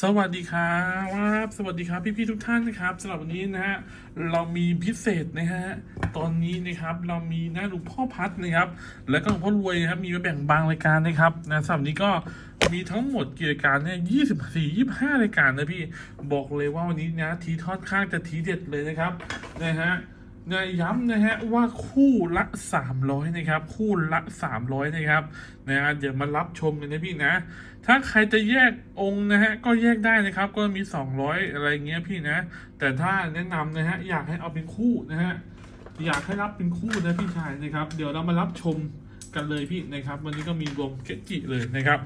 สวัสดีครับสวัสดีครับพี่ๆทุกท่านนะครับสำหรับวันนี้นะฮะเรามีพิเศษนะฮะตอนนี้นะครับเรามีหนะหลวงพ่อพัดนะครับ แล้วก็หลวงพ่อรวยนะครับมีมาแบ่งบางรายการนะครับนะสำหรับนี้ก็มีทั้งหมดกี่รายการเนี่ยยี่สิบสี่ยี่ห้ารายการนะพี่บอกเลยว่าวันนี้นะทีทอดข้างจะทีเด็ดเลยนะครับนะฮะ นะย้ำนะฮะว่าคู่ละ 300 นะครับ คู่ละ 300 นะครับนะฮะเดี๋ยวมารับชมกันนะพี่นะ ถ้าใครจะแยกองค์นะฮะก็แยกได้นะครับ ก็มี 200 อะไรเงี้ยพี่นะ แต่ถ้าแนะนำนะฮะอยากให้เอาเป็นคู่นะฮะอยากให้รับเป็นคู่นะพี่ชายนะครับ เดี๋ยวเรามารับชมกันเลยพี่นะครับ วันนี้ก็มีรวมเกจิเลยนะครับ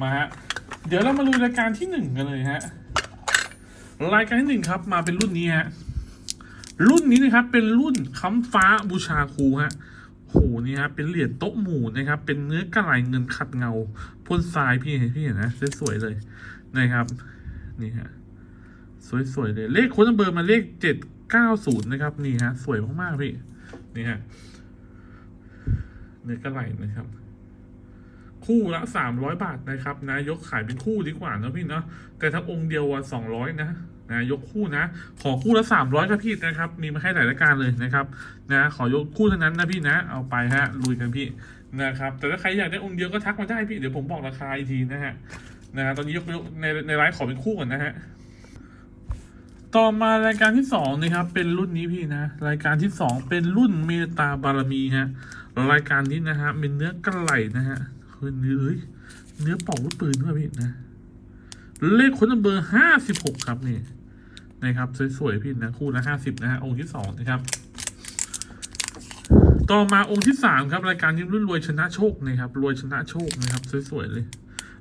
มาฮะเดี๋ยวเรามาดูรายการที่หนึ่งกันเลยฮะรายการที่หนึ่งครับมาเป็นรุ่นนี้ฮะ รุ่นนี้นะครับเป็นรุ่นค้ำฟ้าบูชาครูฮะโหนี่ฮะเป็นเหรียญโต๊ะหมู่นะครับ เป็นเนื้อกระไหลเงินขัดเงาพ่นทรายพี่เห็นพี่เห็นนะสวยๆเลยนะครับ นี่ฮะสวยๆเลยเลขโค้ดนัมเบอร์มาเลขเจ็ดเก้าศูนย์นะครับ นี่ฮะสวยมากๆพี่นี่ฮะเนื้อกระไหลนะครับ คู่ละสามร้อยบาทนะครับนะยกขายเป็นคู่ดีกว่านะพี่เนาะแต่ถ้าองค์เดียวอะสองร้อยนะ นะยกคู่นะ ขอคู่ละสามร้อยครับพี่นะครับ มีมาให้หลายรายการเลยนะครับนะขอยกคู่เท่านั้นนะพี่นะ เอาไปฮะลุยกันพี่นะครับ แต่ถ้าใครอยากได้องค์เดียวก็ทักมาได้พี่เดี๋ยวผมบอกราคาอีกทีนะฮะนะฮะตอนนี้ยกในในไลฟ์ขอเป็นคู่ก่อนนะฮะต่อมารายการที่สองนะครับ เป็นรุ่นนี้พี่นะ รายการที่สองเป็นรุ่นเมตาบารมีฮะรายการนี้นะฮะเป็นเนื้อกระไหลนะฮะคือเนื้อเอ้ยเนื้อปอกลูกปืนด้วยพี่นะเลขคนเบอร์ห้าสิบหกครับนี่ นะครับสวยๆพี่นะคู่ละห้าสิบนะฮะองค์ที่สองนะครับต่อมาองค์ที่สามครับรายการนี้มรุ่นรวยชนะโชคนะครับรวยชนะโชคนะครับสวยๆเลย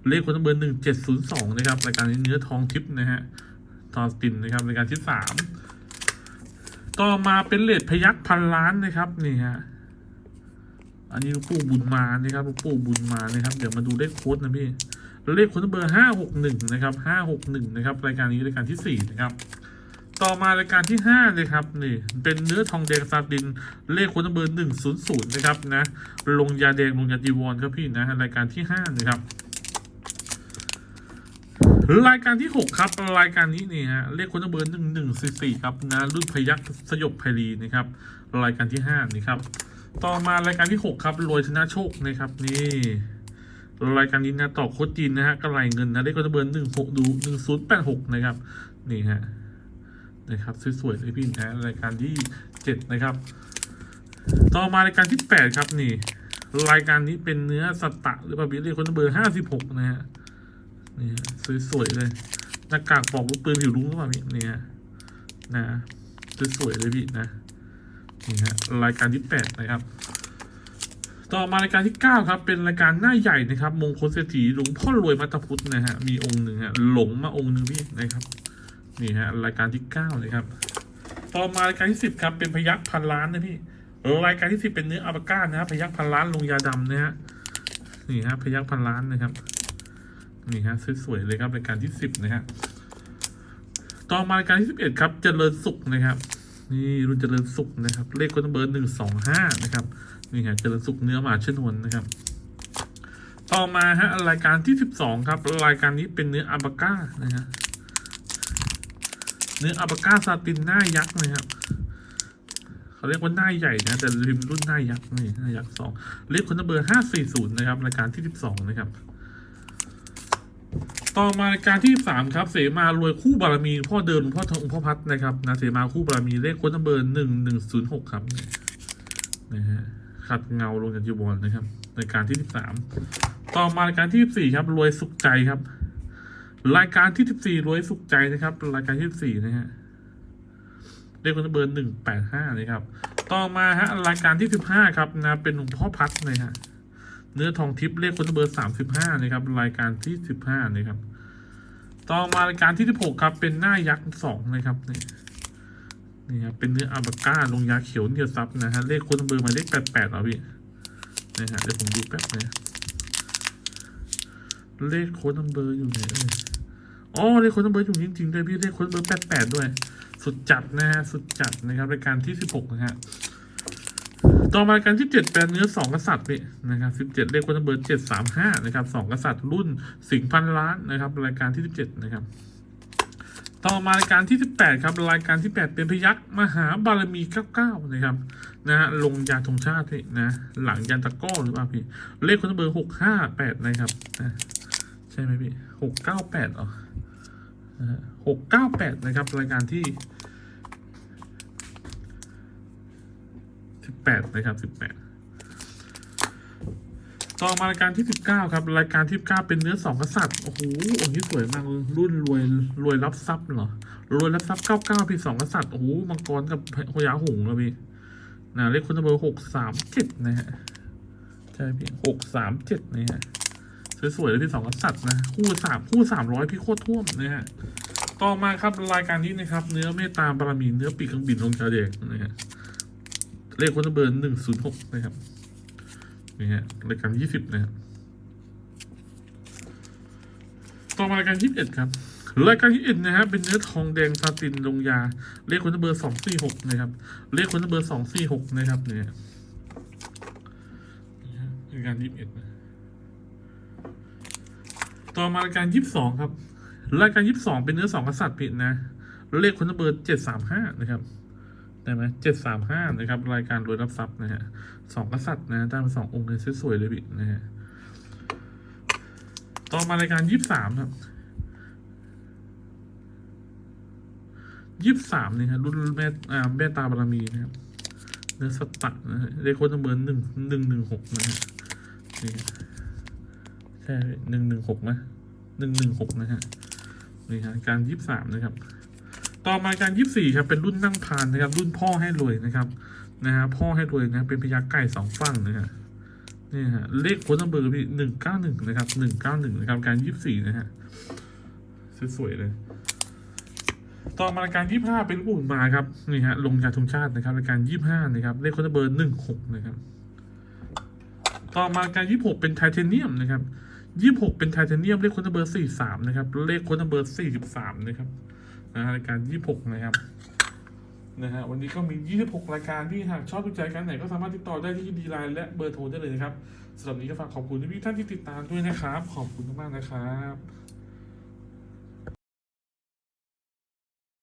เลขคนเบอร์หนึ่งเจ็ดศูนย์สองนะครับรายการเนื้อทองทิพย์นะฮะทอสตินนะครับรายการที่สามต่อมาเป็นเลดพยักพันล้านนะครับนี่ฮะอันนี้ลูกปู่บุญมานะครับลูกปู่บุญมานะครับ เดี๋ยวมาดูเลขโค้ดนะพี่ เลขคนเบอร์ห้าหกหนึ่งนะครับห้าหกหนึ่งนะครับรายการนี้รายการที่สี่นะครับต่อมารายการที่ห้าเลยครับนี่เป็นเนื้อทองแดงซาตินเลขคนเบอร์หนึ่งศูนย์ศูนย์นะครับนะลงยาแดงลงยาจีวรครับพี่นะรายการที่ห้านะครับรายการที่หกครับรายการนี้นี่ฮะเลขคนเบอร์หนึ่งหนึ่งสี่สี่ครับนะรุ่นพยักสยบไพรีนะครับรายการที่ห้านี่ครับต่อมารายการที่หกครับรวยชนะโชคนะครับนี่ รายการนี้นะต่อโคดจีนนะฮะกระไรเงินนะเลขก็จะเบอร์หนึ่งหกดูหนึ่งศูนย์แปดหกนะครับ นี่ฮะนะครับสวยๆเลยพี่นะรายการที่เจ็ดนะครับ ต่อมารายการที่แปดครับนี่ รายการนี้เป็นเนื้อสตะหรือปลาพี่เลขคนเบอร์ห้าสิบหกนะฮะนี่ฮะสวยๆเลยหน้ากากปอกลูกปืนผิวรุ้งหรือเปล่าพี่นี่ฮะนะสวยๆเลยพี่นะนี่ฮะรายการที่แปดนะครับ ต่อมารายการที่ 9 ครับ เป็นรายการหน้าใหญ่นะครับ มงคลเศรษฐีหลวงพ่อรวยมัตตพุทธนะฮะ มีองค์หนึ่งฮะ หลงมาองค์หนึ่งพี่นะครับ นี่ฮะ รายการที่9นะครับ ต่อมารายการที่ 10 ครับ เป็นพยักพันล้านนะพี่ รายการที่ 10 เป็นเนื้ออัลปาก้านะฮะ พยักพันล้านลงยาดำนะฮะ นี่ฮะ พยักพันล้านนะครับ นี่ฮะ สวยๆเลยครับ รายการที่ 10 นะฮะ ต่อมารายการที่ 11 ครับ เจริญสุขนะครับ นี่รุ่นเจริญสุขนะครับ เลขคนเบอร์หนึ่งสองห้านะครับนี่ฮะเจริญสุขเนื้อหมาชนวนนะครับ ต่อมาฮะรายการที่สิบสองครับ รายการนี้เป็นเนื้ออัลปาก้านะฮะเนื้ออัลปาก้าซาตินหน้ายักษ์นะครับเขาเรียกว่าหน้าใหญ่นะแต่ริมรุ่นหน้ายักษ์นี่หน้ายักษ์สองเลขคนเบอร์ห้าสี่ศูนย์นะครับรายการที่สิบสองนะครับ ต่อมารายการที่สามครับ เสมารวยคู่บารมีพ่อเดิมพ่อทองพ่อพัดนะครับนะเสมาคู่บารมีเลขคนเบอร์หนึ่งหนึ่งศูนย์หกครับนะฮะขัดเงาลงจากจีวรนะครับรายการที่13ต่อมารายการที่14ครับรวยสุขใจครับ รายการที่14รวยสุขใจนะครับ รายการที่14นะฮะเลขคนเบอร์185นะครับ ต่อมาฮะรายการที่15ครับนะเป็นหลวงพ่อพัดนะฮะ เนื้อทองทิพย์เลขคนเบอร์35นะครับ รายการที่15นะครับ ต่อมารายการที่16ครับ เป็นหน้ายักษ์2นะครับนี่นี่ครับเป็นเนื้ออาบาก้าลงยาเขียวเดียวซับนะฮะเลขค้ดเบอร์หมายเลขแปดแปดเหรอพี่นะฮะเดี๋ยวผมดูแป๊บนะเลขโค้ดเบอร์อยู่ไหนเอ่ยอ๋อเลขโค้ดเบอร์อยู่จริงๆด้วยพี่เลขโค้ดเบอร์แปดแปดด้วย สุดจัดนะฮะสุดจัดนะครับรายการที่สิบหกนะฮะ ต่อมารายการที่เจ็ดแปลเนื้อสองกษัตริย์พี่นะครับสิบเจ็ดเลขคนเบอร์เจ็ดสามห้านะครับสองกษัตริย์รุ่นสิงห์พันล้านนะครับรายการที่สิบเจ็ดนะครับ ต่อมารายการที่สิบแปดครับรายการที่แปดเป็นพยักษ์มหาบารมีเก้าเก้านะครับนะฮะลงยาธงชาติพี่นะหลังยันตะก้อหรือเปล่าพี่ เลขคนเบอร์หกห้าแปดนะครับนะใช่ไหมพี่หกเก้าแปดอ๋อหกเก้าแปดนะครับรายการที่ สิบแปดนะครับสิบแปดต่อมารายการที่สิบเก้าครับ รายการที่สิบเก้าเป็นเนื้อสองกษัตริย์โอ้โหองค์นี้สวยมากลยรุ่นรวยรวยรับทรัพย์เหรอรวยรับทรัพย์เก้าเก้าพี่สองกษัตริย์โอ้โหมังกรกับพญาหงส์แล้วพี่นะเลขคนเบอร์หกสามเจ็ดนะฮะใช่พี่หกสามเจ็ดนะฮะสวยๆเลยพี่สองกษัตริย์นะคู่สามคู่สามร้อยพี่โคตรท่วมนะฮะต่อมาครับรายการนี้นะครับ เนื้อเมตตาบารมีเนื้อปีกเครื่องบินองชาเด็กนะฮะ เลขคนเบอร์หนึ่งศูนย์หกนะครับนี่ฮะรายการยี่สิบนะครับต่อมารายการยี่สิบเอ็ดครับรายการยี่สิบเอ็ดนะฮะเป็นเนื้อทองแดงซาตินลงยา เลขคนเบอร์สองสี่หกนะครับ เลขคนเบอร์สองสี่หกนะครับเนี่ยนี่ฮะรายการยี่สิบเอ็ดนะต่อมารายการยี่สิบสองครับ รายการยี่สิบสองเป็นเนื้อสองกษัตริย์ผิดนะ เลขคนเบอร์เจ็ดสามห้านะครับ ได้ไหมเจ็ดสามห้านะครับ รายการรวยรับทรัพย์นะฮะสองกษัตริย์นะได้มาสององค์เลยสวยๆเลยพี่นะฮะต่อมารายการยี่สิบสามครับยี่สิบสามนี่ครับรุ่นแม่อ่าแม่ตาบารมีนะครับเนื้อสตัดนะฮะเลขโค้ดเบอร์หนึ่งหนึ่งหนึ่งหกนะฮะนี่ใช่หนึ่งหนึ่งหกนะหนึ่งหนึ่งหกนะฮะนี่ฮะการยี่สิบสามนะครับ ต่อมาการยี่สี่ครับเป็นรุ่นนั่งพานนะครับ รุ่นพ่อให้รวยนะครับนะฮะพ่อให้รวยนะเป็นพยักไก่สองฝั่งนะฮะนี่ฮะเลขโค้ดเบอร์พี่หนึ่งเก้าหนึ่งนะครับหนึ่งเก้าหนึ่งนะครับการยี่สี่นะฮะสวยๆเลย ต่อมาการยี่ห้าเป็นอุ่นมาครับนี่ฮะลงยาธงชาตินะครับรายการยี่ห้านะครับเลขโค้ดเบอร์หนึ่งหกนะครับ ต่อมาการยี่หกเป็นไทเทเนียมนะครับยี่หกเป็นไทเทเนียมเลขโค้ดเบอร์สี่สามนะครับเลขโค้ดเบอร์สี่สิบสามนะครับ นะฮะรายการ 26 นะครับนะฮะวันนี้ก็มี 26 รายการที่หากชอบถูกใจกันไหนก็สามารถติดต่อได้ที่ดีไลน์และเบอร์โทรได้เลยนะครับสำหรับนี้ก็ฝากขอบคุณพี่ท่านที่ติดตามด้วยนะครับ ขอบคุณมากๆนะครับ